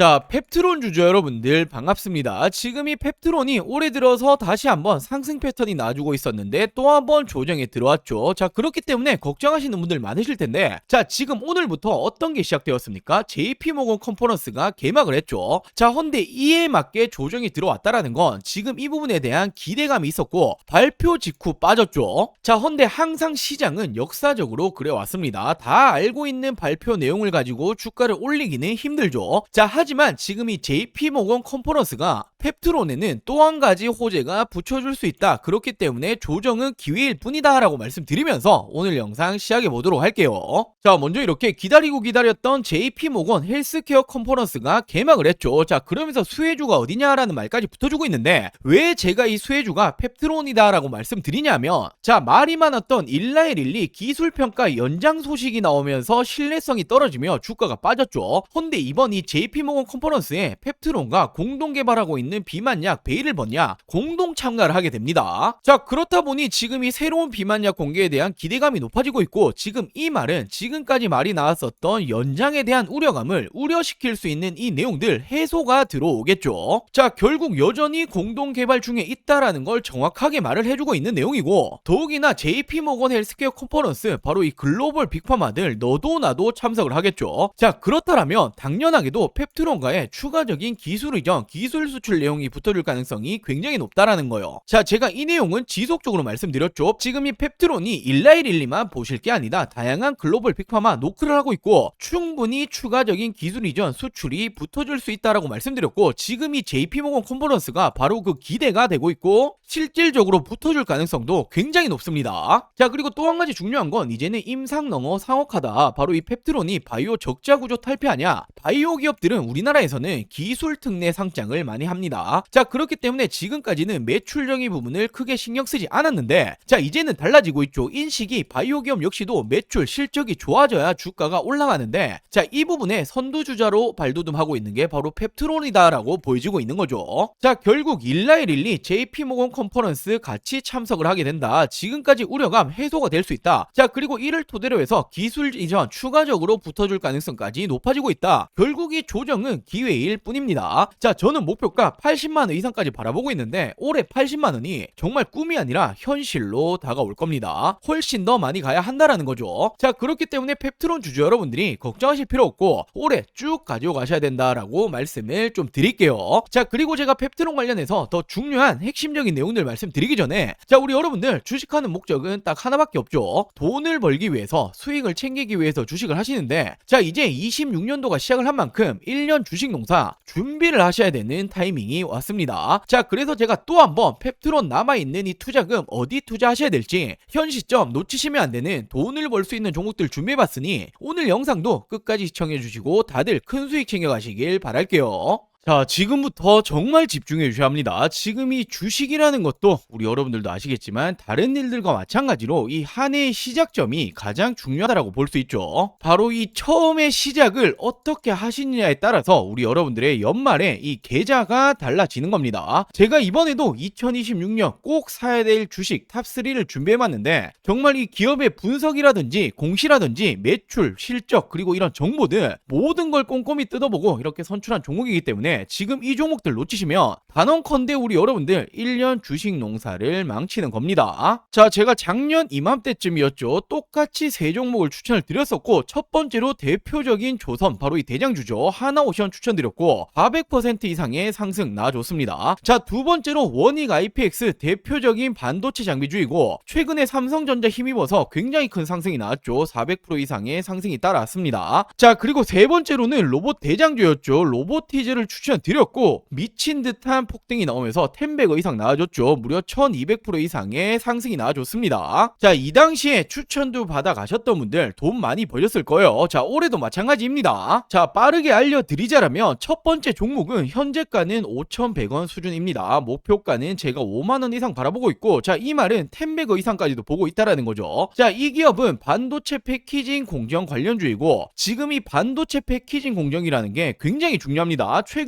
자, 펩트론 주주 여러분들 반갑습니다. 지금 이 펩트론이 올해 들어서 다시 한번 상승 패턴이 나와주고 있었는데 또 한번 조정에 들어왔죠. 자, 그렇기 때문에 걱정하시는 분들 많으실 텐데 자, 지금 오늘부터 어떤 게 시작되었습니까? JP모건 컨퍼런스가 개막을 했죠. 자, 헌데 이에 맞게 조정이 들어왔다라는 건 지금 이 부분에 대한 기대감이 있었고 발표 직후 빠졌죠. 자, 헌데 항상 시장은 역사적으로 그래왔습니다. 다 알고 있는 발표 내용을 가지고 주가를 올리기는 힘들죠. 자, 하지 만 지금 이 JP모건 컨퍼런스가 펩트론에는 또 한 가지 호재가 붙여줄 수 있다. 그렇기 때문에 조정은 기회일 뿐이다. 라고 말씀드리면서 오늘 영상 시작해 보도록 할게요. 자, 먼저 이렇게 기다리고 기다렸던 JP모건 헬스케어 컨퍼런스가 개막을 했죠. 자, 그러면서 수혜주가 어디냐라는 말까지 붙어주고 있는데 왜 제가 이 수혜주가 펩트론이다. 라고 말씀드리냐면 자, 말이 많았던 일라엘릴리 기술평가 연장 소식이 나오면서 신뢰성이 떨어지며 주가가 빠졌죠. 헌데 이번 이 JP모건 컨퍼런스에 펩트론과 공동 개발하고 있는 비만약 베일번약 공동 참가를 하게 됩니다. 자 그렇다 보니 지금 이 새로운 비만약 공개에 대한 기대감이 높아지고 있고 지금 이 말은 지금까지 말이 나왔었던 연장에 대한 우려감을 우려시킬 수 있는 이 내용들 해소가 들어오겠죠. 자 결국 여전히 공동 개발 중에 있다라는 걸 정확하게 말을 해주고 있는 내용이고 더욱이나 JP모건 헬스케어 컨퍼런스 바로 이 글로벌 빅파마들 너도 나도 참석을 하겠죠. 자 그렇다면 당연하게도 펩트 론과의 추가적인 기술 이전, 기술 수출 내용이 붙어줄 가능성이 굉장히 높다라는 거예요. 자, 제가 이 내용은 지속적으로 말씀드렸죠. 지금 이 펩트론이 일라일일리만 보실 게 아니다. 다양한 글로벌 빅파마 노크를 하고 있고 충분히 추가적인 기술 이전, 수출이 붙어줄 수 있다라고 말씀드렸고 지금 이 JP모건 컨퍼런스가 바로 그 기대가 되고 있고 실질적으로 붙어줄 가능성도 굉장히 높습니다. 자, 그리고 또 한 가지 중요한 건 이제는 임상 넘어 상혹하다. 바로 이 펩트론이 바이오 적자 구조 탈피하냐? 바이오 기업들은 우리나라에서는 기술 특례 상장을 많이 합니다. 자, 그렇기 때문에 지금까지는 매출적인 부분을 크게 신경 쓰지 않았는데, 자, 이제는 달라지고 있죠. 인식이 바이오 기업 역시도 매출 실적이 좋아져야 주가가 올라가는데, 자, 이 부분에 선두주자로 발돋움하고 있는 게 바로 펩트론이다라고 보여지고 있는 거죠. 자, 결국 일라일릴리 JP모건 컨퍼런스 같이 참석을 하게 된다. 지금까지 우려감 해소가 될 수 있다. 자, 그리고 이를 토대로 해서 기술 이전 추가적으로 붙어줄 가능성까지 높아지고 있다. 결국 이 조정 은 기회일 뿐입니다. 자, 저는 목표가 80만원 이상까지 바라보고 있는데 올해 80만원이 정말 꿈이 아니라 현실로 다가올 겁니다. 훨씬 더 많이 가야 한다라는 거죠. 자, 그렇기 때문에 펩트론 주주 여러분들이 걱정하실 필요 없고 올해 쭉 가지고 가셔야 된다라고 말씀을 좀 드릴게요. 자, 그리고 제가 펩트론 관련해서 더 중요한 핵심적인 내용들 말씀드리기 전에 자, 우리 여러분들 주식하는 목적은 딱 하나밖에 없죠. 돈을 벌기 위해서 수익을 챙기기 위해서 주식을 하시는데 자, 이제 26년도가 시작을 한 만큼 1년 주식 농사 준비를 하셔야 되는 타이밍이 왔습니다. 자, 그래서 제가 또 한번 펩트론 남아있는 이 투자금 어디 투자하셔야 될지 현 시점 놓치시면 안 되는 돈을 벌 수 있는 종목들 준비해봤으니 오늘 영상도 끝까지 시청해주시고 다들 큰 수익 챙겨가시길 바랄게요. 자, 지금부터 정말 집중해 주셔야 합니다. 지금 이 주식이라는 것도 우리 여러분들도 아시겠지만 다른 일들과 마찬가지로 이 한 해의 시작점이 가장 중요하다고 볼 수 있죠. 바로 이 처음의 시작을 어떻게 하시느냐에 따라서 우리 여러분들의 연말에 이 계좌가 달라지는 겁니다. 제가 이번에도 2026년 꼭 사야 될 주식 탑3를 준비해 봤는데 정말 이 기업의 분석이라든지 공시라든지 매출, 실적 그리고 이런 정보들 모든 걸 꼼꼼히 뜯어보고 이렇게 선출한 종목이기 때문에 지금 이 종목들 놓치시면 단언컨대 우리 여러분들 1년 주식 농사를 망치는 겁니다. 자, 제가 작년 이맘때쯤이었죠. 똑같이 세 종목을 추천을 드렸었고 첫 번째로 대표적인 조선 바로 이 대장주죠. 하나오션 추천드렸고 400% 이상의 상승 나와줬습니다. 자, 두 번째로 원익 IPX 대표적인 반도체 장비주이고 최근에 삼성전자 힘입어서 굉장히 큰 상승이 나왔죠. 400% 이상의 상승이 따라왔습니다. 자, 그리고 세 번째로는 로봇 대장주였죠. 로보티즈를 추천 드렸고 미친 듯한 폭등이 나오면서 10배거 이상 나와줬죠. 무려 1200% 이상의 상승이 나와줬습니다. 자, 이 당시에 추천도 받아 가셨던 분들 돈 많이 벌렸을 거예요. 자, 올해도 마찬가지입니다. 자, 빠르게 알려드리자라면 첫 번째 종목은 현재가는 5,100원 수준입니다. 목표가는 제가 5만원 이상 바라보고 있고, 자, 이 말은 10배거 이상까지도 보고 있다라는 거죠. 자, 이 기업은 반도체 패키징 공정 관련주이고, 지금 이 반도체 패키징 공정이라는 게 굉장히 중요합니다. 최근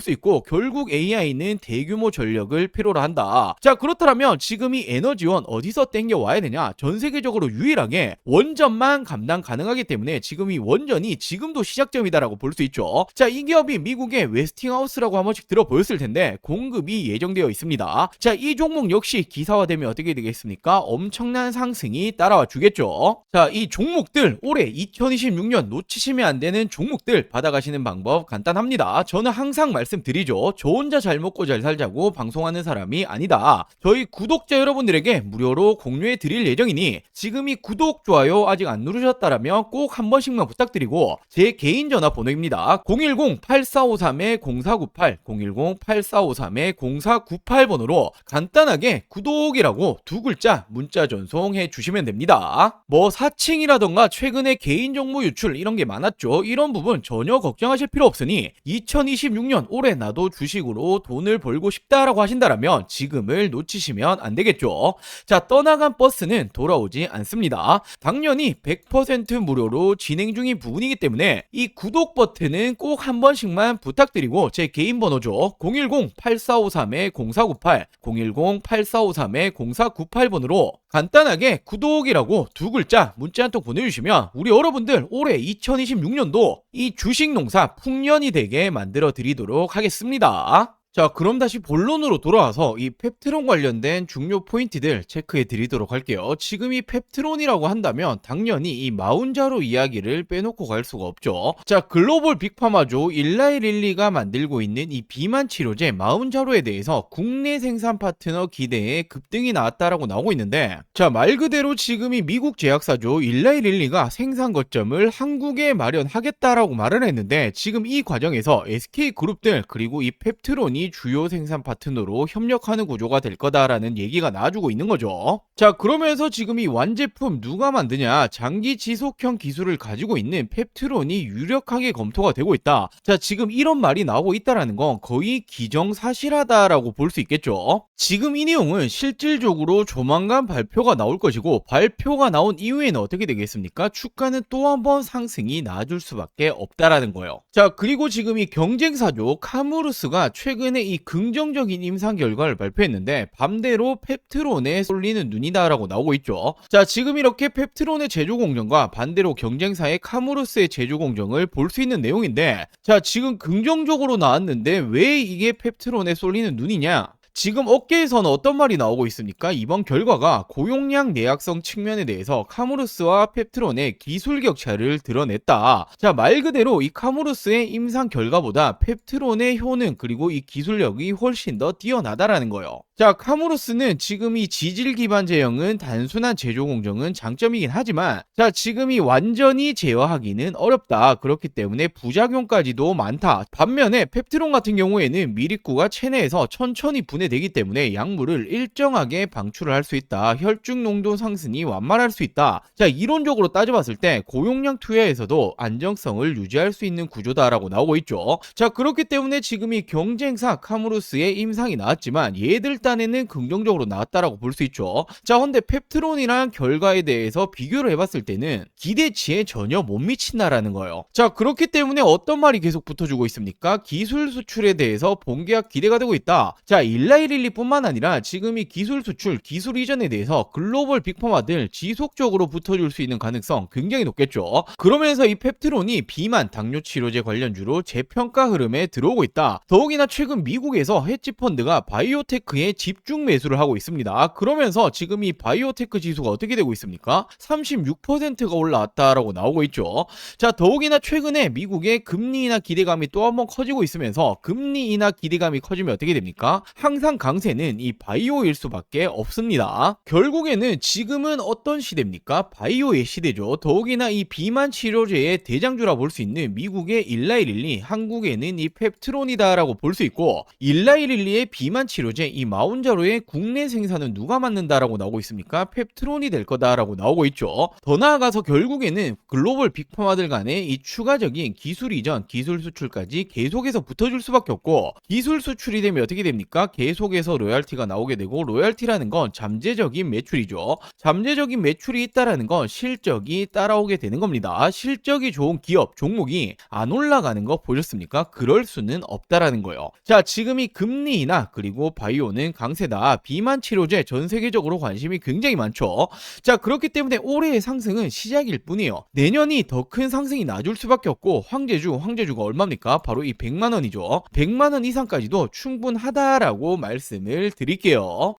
수 있고 결국 AI는 대규모 전력을 필요로 한다. 자, 그렇다면 지금 이 에너지원 어디서 땡겨 와야 되냐? 전 세계적으로 유일하게 원전만 감당 가능하기 때문에 지금 이 원전이 지금도 시작점이다라고 볼 수 있죠. 자, 이 기업이 미국의 웨스팅하우스라고 한 번씩 들어보였을 텐데 공급이 예정되어 있습니다. 자, 이 종목 역시 기사화되면 어떻게 되겠습니까? 엄청난 상승이 따라와 주겠죠. 자, 이 종목들 올해 2026년 놓치시면 안 되는 종목들 받아가시는 방법 간단합니다. 저는 항상 말 씀드리죠. 저 혼자 잘 먹고 잘 살자고 방송하는 사람이 아니다. 저희 구독자 여러분들에게 무료로 공유해 드릴 예정이니 지금 이 구독, 좋아요 아직 안 누르셨다라면 꼭 한 번씩만 부탁드리고 제 개인 전화 번호입니다. 010-8453-0498, 010-8453-0498번으로 간단하게 구독이라고 두 글자 문자 전송해 주시면 됩니다. 뭐 사칭이라던가 최근에 개인 정보 유출 이런 게 많았죠. 이런 부분 전혀 걱정하실 필요 없으니 2026년 올해 나도 주식으로 돈을 벌고 싶다라고 하신다라면 지금을 놓치시면 안 되겠죠. 자, 떠나간 버스는 돌아오지 않습니다. 당연히 100% 무료로 진행 중인 부분이기 때문에 이 구독 버튼은 꼭 한 번씩만 부탁드리고 제 개인 번호죠. 010-8453-0498, 010-8453-0498번으로 간단하게 구독이라고 두 글자 문자 한 통 보내주시면 우리 여러분들 올해 2026년도 이 주식 농사 풍년이 되게 만들어 드리도록 하겠습니다. 자, 그럼 다시 본론으로 돌아와서 이 펩트론 관련된 중요 포인트들 체크해 드리도록 할게요. 지금 이 펩트론이라고 한다면 당연히 이 마운자로 이야기를 빼놓고 갈 수가 없죠. 자, 글로벌 빅파마조 일라이 릴리가 만들고 있는 이 비만 치료제 마운자로에 대해서 국내 생산 파트너 기대에 급등이 나왔다라고 나오고 있는데 자, 말 그대로 지금 이 미국 제약사죠. 일라이 릴리가 생산 거점을 한국에 마련하겠다라고 말을 했는데 지금 이 과정에서 SK그룹들 그리고 이 펩트론이 주요 생산 파트너로 협력하는 구조가 될 거다라는 얘기가 나와주고 있는 거죠. 자, 그러면서 지금 이 완제품 누가 만드냐? 장기 지속형 기술을 가지고 있는 펩트론이 유력하게 검토가 되고 있다. 자, 지금 이런 말이 나오고 있다라는 건 거의 기정사실하다라고 볼 수 있겠죠. 지금 이 내용은 실질적으로 조만간 발표가 나올 것이고 발표가 나온 이후에는 어떻게 되겠습니까? 주가는 또 한 번 상승이 나아줄 수밖에 없다라는 거예요. 자, 그리고 지금 이 경쟁사죠. 카무루스가 최근 에 이 긍정적인 임상 결과를 발표했는데 반대로 펩트론에 쏠리는 눈이다라고 나오고 있죠. 자, 지금 이렇게 펩트론의 제조 공정과 반대로 경쟁사의 카무루스의 제조 공정을 볼 수 있는 내용인데 자, 지금 긍정적으로 나왔는데 왜 이게 펩트론에 쏠리는 눈이냐? 지금 업계에서는 어떤 말이 나오고 있습니까? 이번 결과가 고용량 내약성 측면에 대해서 카무루스와 펩트론의 기술 격차를 드러냈다. 자, 말 그대로 이 카무루스의 임상 결과보다 펩트론의 효능 그리고 이 기술력이 훨씬 더 뛰어나다라는 거예요. 자, 카무로스는 지금 이 지질 기반 제형은 단순한 제조 공정은 장점이긴 하지만 자, 지금 이 완전히 제어하기는 어렵다. 그렇기 때문에 부작용까지도 많다. 반면에 펩트론 같은 경우에는 미립구가 체내에서 천천히 분해되기 때문에 약물을 일정하게 방출을 할 수 있다. 혈중 농도 상승이 완만할 수 있다. 자, 이론적으로 따져봤을 때 고용량 투여에서도 안정성을 유지할 수 있는 구조다라고 나오고 있죠. 자, 그렇기 때문에 지금 이 경쟁사 카무로스의 임상이 나왔지만 얘들 딴에는 긍정적으로 나왔다라고 볼 수 있죠. 자, 근데 펩트론이랑 결과에 대해서 비교를 해봤을 때는 기대치에 전혀 못 미친다라는 거예요. 자, 그렇기 때문에 어떤 말이 계속 붙어주고 있습니까? 기술 수출에 대해서 본계약 기대가 되고 있다. 자, 일라이릴리뿐만 아니라 지금 이 기술 수출, 기술 이전에 대해서 글로벌 빅퍼마들 지속적으로 붙어줄 수 있는 가능성 굉장히 높겠죠. 그러면서 이 펩트론이 비만 당뇨 치료제 관련주로 재평가 흐름에 들어오고 있다. 더욱이나 최근 미국에서 헤지 펀드가 바이오테크에 집중 매수를 하고 있습니다. 그러면서 지금 이 바이오테크 지수가 어떻게 되고 있습니까? 36%가 올라왔다라고 나오고 있죠. 자, 더욱이나 최근에 미국의 금리 인하 기대감이 또 한번 커지고 있으면서 금리 인하 기대감이 커지면 어떻게 됩니까? 항상 강세는 이 바이오일 수밖에 없습니다. 결국에는 지금은 어떤 시대입니까? 바이오의 시대죠. 더욱이나 이 비만 치료제의 대장주라 볼 수 있는 미국의 일라이릴리, 한국에는 이 펩트론이다라고 볼 수 있고 일라이릴리의 비만 치료제 이 마 운자로의 국내 생산은 누가 맡는다라고 나오고 있습니까? 펩트론이 될 거다라고 나오고 있죠. 더 나아가서 결국에는 글로벌 빅파마들 간의 이 추가적인 기술 이전, 기술 수출까지 계속해서 붙어줄 수밖에 없고 기술 수출이 되면 어떻게 됩니까? 계속해서 로얄티가 나오게 되고 로얄티라는 건 잠재적인 매출이죠. 잠재적인 매출이 있다라는 건 실적이 따라오게 되는 겁니다. 실적이 좋은 기업, 종목이 안 올라가는 거 보셨습니까? 그럴 수는 없다라는 거예요. 자, 지금 이 금리 인하 그리고 바이오 는 강세다. 비만 치료제 전 세계적으로 관심이 굉장히 많죠. 자, 그렇기 때문에 올해의 상승은 시작일 뿐이에요. 내년이 더 큰 상승이 나줄 수밖에 없고 황제주, 황제주가 얼마입니까? 바로 이 100만 원이죠. 100만 원 이상까지도 충분하다라고 말씀을 드릴게요.